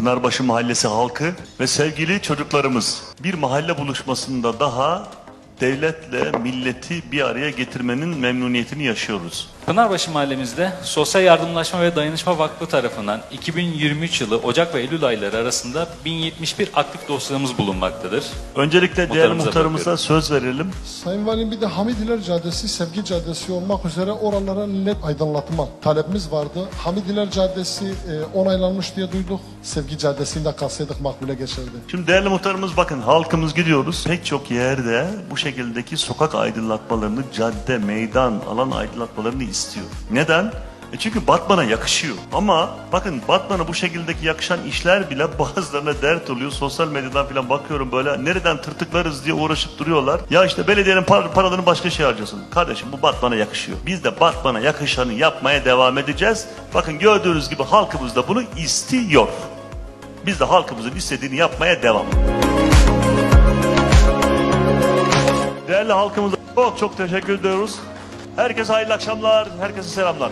Pınarbaşı Mahallesi halkı ve sevgili çocuklarımız. Bir mahalle buluşmasında daha devletle milleti bir araya getirmenin memnuniyetini yaşıyoruz. Pınarbaşı mahallemizde Sosyal Yardımlaşma ve Dayanışma Vakfı tarafından 2023 yılı Ocak ve Eylül ayları arasında 1071 aktif dosyamız bulunmaktadır. Öncelikle değerli Muhtarımıza muhtarımıza söz verelim. Sayın Valim bir de Hamidiler Caddesi, Sevgi Caddesi olmak üzere oralara led aydınlatma talebimiz vardı. Hamidiler Caddesi e, onaylanmış diye duyduk. Sevgi Caddesi'nde kalsaydık makbule geçerdi. Şimdi değerli muhtarımız bakın halkımız gidiyoruz. Pek çok yerde bu şekildeki sokak aydınlatmalarını, cadde, meydan, alan aydınlatmalarını istiyor. Neden? E çünkü Batman'a yakışıyor. Ama bakın Batman'a bu şekildeki yakışan işler bile bazılarına dert oluyor. Sosyal medyadan falan bakıyorum böyle nereden tırtıklarız diye uğraşıp duruyorlar. Ya işte belediyenin par- paralarını başka şey harcasın. Kardeşim bu Batman'a yakışıyor. Biz de Batman'a yakışanı yapmaya devam edeceğiz. Bakın gördüğünüz gibi halkımız da bunu istiyor. Biz de halkımızın istediğini yapmaya devam. Değerli halkımıza çok çok teşekkür ediyoruz. Herkese hayırlı akşamlar, herkese selamlar.